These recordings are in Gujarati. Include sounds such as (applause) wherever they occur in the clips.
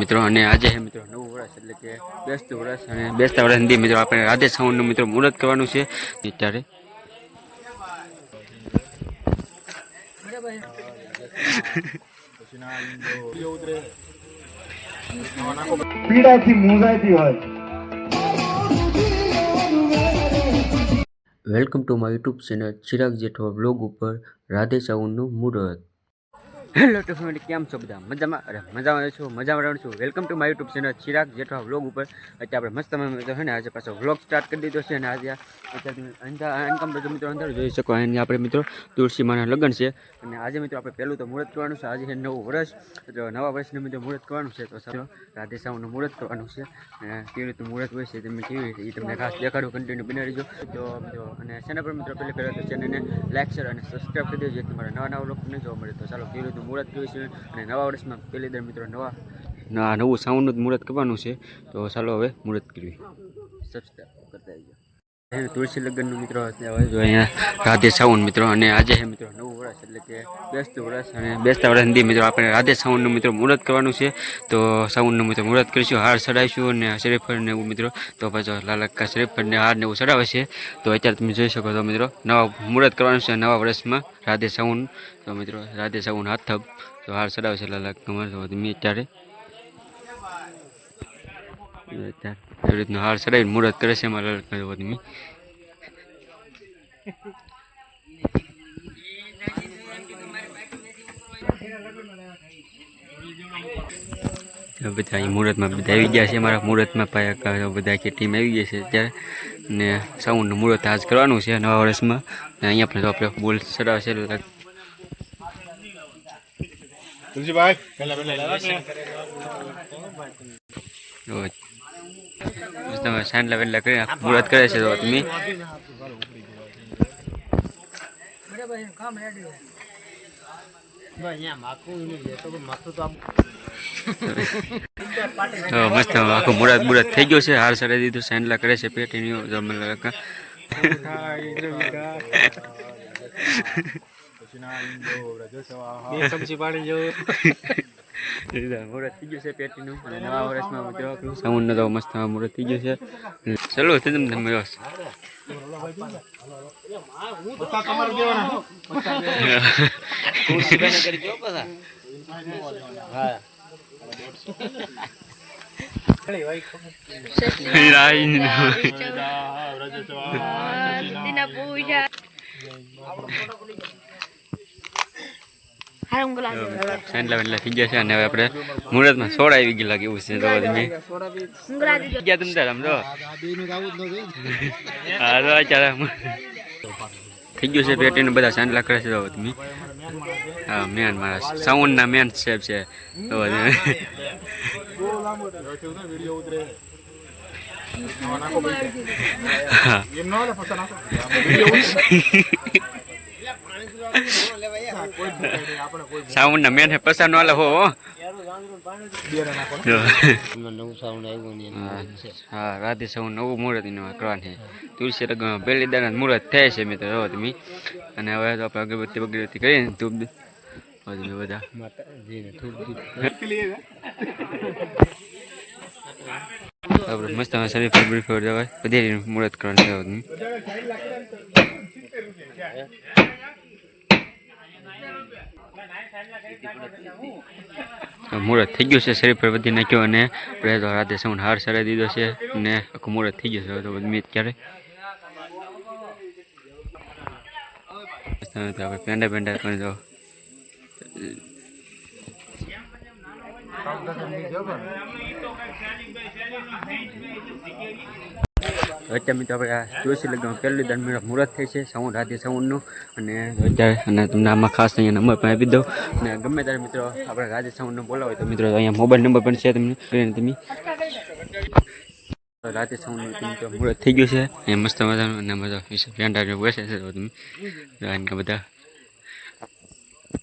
મિત્રો અને આજે મિત્રો નવું વર્ષ એટલે કે બેસતું વર્ષ અને બેસતા વર્ષ સુધી મિત્રો આપણે રાધે સાઉન્ડનું મિત્રો મુહૂર્ત કરવાનું છે. ત્યારે પીડાથી મૂંઝાતી હોય. Welcome to my YouTube channel Chirag Jethwa blog ઉપર રાધે સાઉન્ડનું મુહૂર્ત. હેલો ટુ ફેમિલી કેમ છો બધા? મજામાં? અરે, મજામાં છો, મજામાં રહું છું. Welcome to my YouTube channel Chirag Jethwa vlog ઉપર. અત્યારે આપણે મસ્ત મિત્રો છે ને, આજે પાછો વ્લોગ સ્ટાર્ટ કરી દીધો છે અને આજે અત્યારે ઇન્કમ બધું મિત્રો અંદર જોઈ શકો અને આપણે મિત્રો તુલસી માના લગ્ન છે. અને આજે મિત્રો આપણે પહેલું તો મુહૂર્ત કરવાનું છે. આજે છે નવું વર્ષ. તો નવા વર્ષનું મિત્રો મુહૂર્ત કરવાનું છે. તો સારું. રાધે સાઉન્ડનું મુહૂર્ત કરવાનું છે. અને કેવી રીતે મુહૂર્ત હોય છે, તમે કેવી રીતે એ તમને ખાસ દેખાડું કન્ટિન્યુ બનાવી રહીજો તો મિત્રો, અને ચેનલ પર મિત્રો પહેલે પહેલાં તો ચેનલને લાઈક શેર અને સબસ્ક્રાઈબ કરી દેજો. જેથી તમારા નવા નવા લોકો જોવા મળે. તો ચાલો, કેવી રીતે મુહૂર્ત કર્યું છે અને નવા વર્ષમાં પહેલી દર મિત્રો નવા નવું સાઉન્ડનું જ મુહૂર્ત કરવાનું છે. તો ચાલો હવે મુહૂર્ત કરવી. સબસ્ક્રાઈબ તુલસી લગ્નનું મિત્રો અહીંયા રાધે સાઉન્ડ મિત્રો, અને આજે મિત્રો નવું વર્ષ, એટલે કે બેસતું વર્ષ, અને બેસતા વર્ષ મિત્રો આપણે રાધે સાઉન્ડનું મિત્રો મુહૂર્ત કરવાનું છે. તો સાઉન્ડનું મિત્રો મુહૂર્ત કરીશું, હાર ચડાવીશું, અને શ્રીફળ ને એવું મિત્રો. તો પાછો લાલકા શ્રીફળ ને હાર ને એવું ચડાવે છે. તો અત્યારે તમે જોઈ શકો છો મિત્રો, નવા મુહૂર્ત કરવાનું છે નવા વર્ષમાં રાધે સાઉન્ડ તો મિત્રો, રાધે સાઉન્ડ હાથ થપ તો હાર ચડાવે છે લાલક્કા તો તમે અત્યારે એવી રીતનું હાર ચડાવીને મુહૂર્ત કરે છે મારા જોવો બધા અહીં મુહૂર્તમાં બધા આવી ગયા છે. મારા મુહૂર્તમાં પાયા બધા કે ટીમ આવી ગઈ છે અત્યારે. ને સાઉન્ડનું મુહૂર્ત આજ કરવાનું છે નવા વર્ષમાં. ને અહીંયા પણ આપણે બોલ ચડાવે છે એટલે તુલસીભાઈ જો તમે સાંડલા વેડલા કરી મુહૂર્ત કરે છે તો તમે. મસ્ત આખું મુહૂર્ત મુહૂર્ત થઈ ગયો છે. હાર સરે દીધું સેન્ડલા કરે છે પેટીની જમલા મુહૂર્ત થઈ ગયું છે પેટીનું અને નવા વર્ષમાં સાઉન્ડ તો મસ્ત મુહૂર્ત થઈ ગયું છે ચલો તમારે દેવાના દિના પૂજા હાર ઊંઘ લાગે સાંડલા વેડલા થઈ ગયા છે અને હવે આપણે મુહૂર્તમાં સોળ આવી ગયેલા કેવું છે તો તમે ગયા તમે તાર હા તો અત્યારે થઈ ગયું છે પેટીનું બધા સાંડલા કરે છે તો તમે હા મેન મારા સાઉન્ડના મેન શેપ છે તો એમ ન (laughs) હાલે ના મેન પસાર નો હો હો. નાખો જો. નવું મુહૂર્ત એનું કરવાનું છે તુલસી લગ્ન પહેલી દાના મુહૂર્ત થાય છે, મિત્રો, હો, તમે અને હવે તો આપણે અગરબત્તી બગરબત્તી કરીને ધૂપ બધા આપણે મસ્ત બ્રીફ બધી મુહૂર્ત કરવાનું છે મુહૂર્ત થઈ ગયું છે શરીર પર નાખ્યો અને આપણે તો રાતે સૌને હાર સરાઈ દીધો છે અને આખું મુહૂર્ત થઈ ગયું છે તો બધી ક્યારે પેંડા પેંડા પણ જો. અત્યારે મિત્રો આપણે આ જોશી લગ્ન પહેલું મેળા મુહૂર્ત થઈ છે સાઉન્ડ રાતે સાઉન્ડનું અને અત્યારે અને તમને આમાં ખાસ અહીંયા નંબર પણ આપી દઉં અને ગમે ત્યારે મિત્રો આપણે રાતે સાઉન્ડનો બોલાવો તો મિત્રો અહીંયા મોબાઈલ નંબર પણ છે તમને તમે રાતે સાઉન્ડનું તો મુહૂર્ત થઈ ગયું છે અહીંયા મસ્ત મજાનું અને મજા પેંડા બેસે છે તમે બધા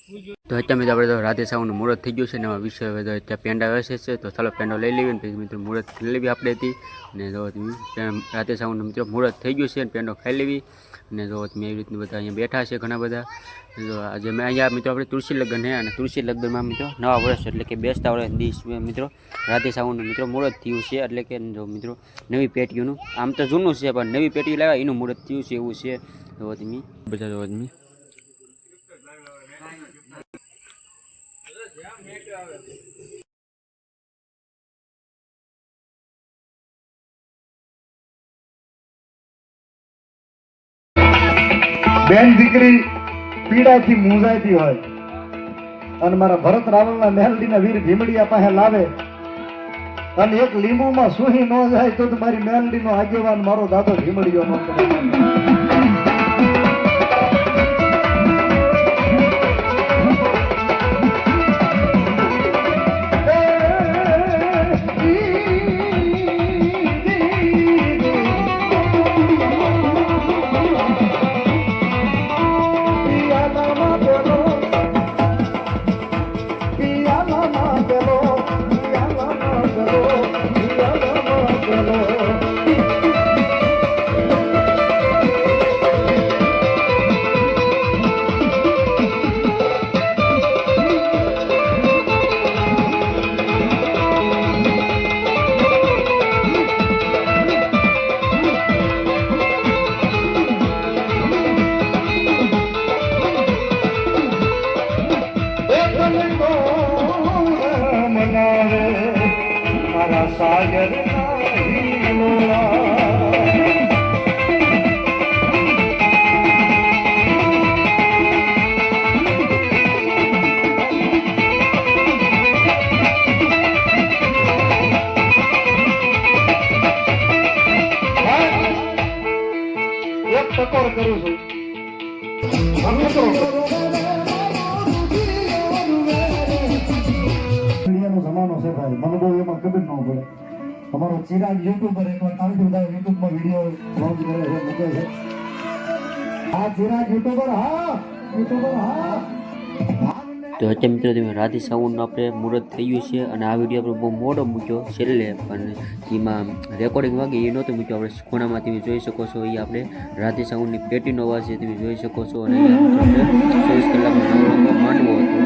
તો અત્યારે મિત્રો આપણે તો રાધે સાવનું મુહૂર્ત થઈ ગયું છે ને એમાં વિષય તો અત્યારે પેંડા વેસે છે. તો ચાલો પેંડો લઈ લેવી ને મિત્રો મુહૂર્ત લઈ લેવી આપણે હતી. અને જો રાધે સાવનું મિત્રો મુહૂર્ત થઈ ગયું છે અને પેંડો ખાઈ લેવી. અને જો તમે એવી રીતનું બધા અહીંયા બેઠા છે ઘણા બધા. આજે મેં અહીંયા મિત્રો આપણે તુલસી લગ્ન છે અને તુલસી લગ્નમાં મિત્રો નવા વર્ષ એટલે કે બેસતા વર્ષ દિવસ મિત્રો રાધે સાવનનું મિત્રો મુહૂર્ત થયું છે. એટલે કે જો મિત્રો નવી પેટીઓનું, આમ તો જૂનું છે પણ નવી પેટી લાવ્યા, એનું મુહૂર્ત થયું છે એવું છે. જો બધા જો બેન દીકરી પીડાથી મૂંઝાતી હોય અને મારા ભરત રાવણના મેલડીના વીર ભીમડિયા પાસે લાવે અને એક લીંબુમાં સુહી ન જાય તો મારી મેલડીનો આગેવાન મારો દાદો ભીમડિયો નો એક ટકોર કરું છું. જમાનો છે ભાઈ. મને એમાં ખબર ન પડે. અમારો ચિરાગ યુટ્યુબર એકવાર કાલથી બધા વીડિયો લોન્ચ કરે છે, મૂકે છે. હા ચિરાગ યુટ્યુબર હા! યુટ્યુબર હા! તો અત્યારે મિત્રો તમે રાધે સાઉન્ડનું આપણે મુહૂર્ત થઈ ગયું છે અને આ વીડિયો આપણે બહુ મોડો મૂક્યો છેલ્લે, પણ એમાં રેકોર્ડિંગ વાગે એ નહોતો મૂક્યો. આપણે ખૂણામાં તમે જોઈ શકો છો એ આપણે રાધે સાઉન્ડની પેટીનો અવાજ છે, તમે જોઈ શકો છો. અને આપણે ચોવીસ કલાકનો માંડવો હતો.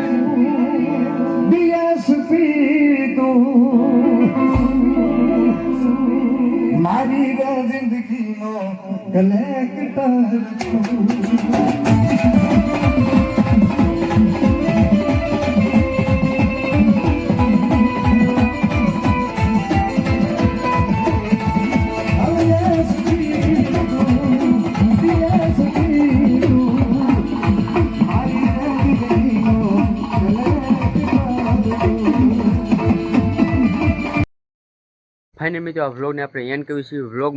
મારી જિંદગીનો કલેક્ટર ફાઇનલ મિત્રો, આ વ્લોગને આપણે એન્ડ કહ્યું છે વ્લોગ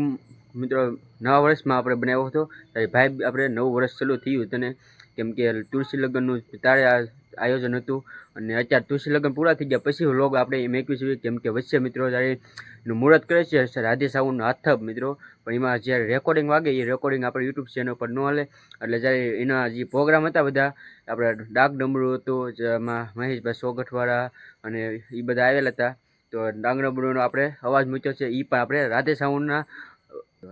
મિત્રો, નવા વર્ષમાં આપણે બનાવ્યો હતો. ત્યારે ભાઈ આપણે નવું વર્ષ ચાલુ થયું તને કેમ કે તુલસી લગ્નનું તારે આ આયોજન હતું. અને અત્યારે તુલસી લગ્ન પૂરા થઈ ગયા. પછી વ્લોગ આપણે મેકવી છે કેમ કે વચ્ચે મિત્રો જ્યારે નું મુહૂર્ત કરે છે, રાધે સાઉન્ડનો હાથપ મિત્રો. પણ એમાં જ્યારે રેકોર્ડિંગ વાગે, એ રેકોર્ડિંગ આપણે યુટ્યુબ ચેનલ પર ન હાલે. એટલે જ્યારે એના જે પ્રોગ્રામ હતા બધા, આપણે ડાક ડમરું હતું, જેમાં મહેશભાઈ સોગઠવાળા અને એ બધા આવેલા હતા. તો ડાંગ બુડોનો આપણે અવાજ મૂક્યો છે. એ પણ આપણે રાધે સાઉન્ડના,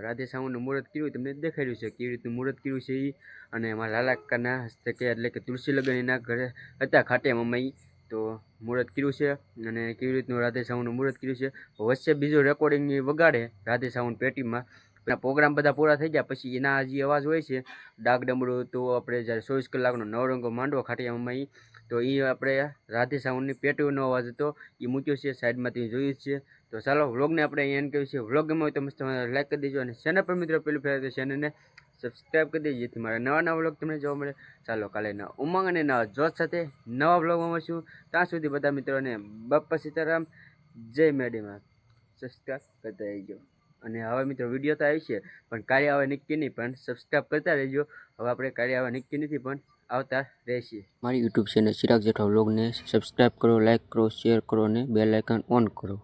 રાધે સાઉન્ડનું મુહૂર્ત કર્યું તમને દેખાડ્યું છે. કેવી રીતનું મુહૂર્ત કર્યું છે એ અને એમાં લાલાકાના હસ્તકે એટલે કે તુલસી લગ્ન એના ઘરે હતા ખાટે મમ્મી. તો મુહૂર્ત કર્યું છે અને કેવી રીતનું રાધે સાઉન્ડનું મુહૂર્ત કર્યું છે. વચ્ચે બીજું રેકોર્ડિંગ વગાડે રાધે સાઉન્ડ પેટીમાં. પ્રોગ્રામ બધા પૂરા થઈ ગયા. પછી એના જે અવાજ હોય છે. ડાક તો આપણે જ્યારે ચોવીસ કલાકનો નવરંગો માંડવો ખાટિયા મમ્મી તો એ આપણે રાધે સાઉન્ડની પેટીઓનો અવાજ હતો. એ મૂક્યો છે, સાઈડમાંથી જોયું છે. તો ચાલો વ્લોગને આપણે અહીંયા કર્યું છે વ્લોગ ગમે તો મસ્ત લાઈક કરી દેજો અને ચેનલ પર મિત્રો પેલું ફેર તો ચેનલને સબસ્ક્રાઈબ કરી દેજો, જેથી મારા નવા નવા વ્લોગ તમને જોવા મળે. ચાલો કાલે નવા ઉમંગ અને નવા જોશ સાથે નવા વ્લોગમાં મળશું. ત્યાં સુધી બધા મિત્રોને બપ્પા સીતારામ, જય મેડીમાં સબસ્ક્રાઈબ કરતા રહેજો. અને હવે મિત્રો વીડિયો તો આવી છે, પણ કાર્ય હવે નક્કી નહીં, પણ સબસ્ક્રાઈબ કરતા રહેજો. હવે આપણે કાર્ય હવે નક્કી નથી, પણ આવતા રહેશે. મારી યુટ્યુબ ચેનલ ચિરાગ જેઠવા બ્લોગને સબસ્ક્રાઈબ કરો લાઈક કરો શેર કરો અને બેલ આઇકન ઓન કરો.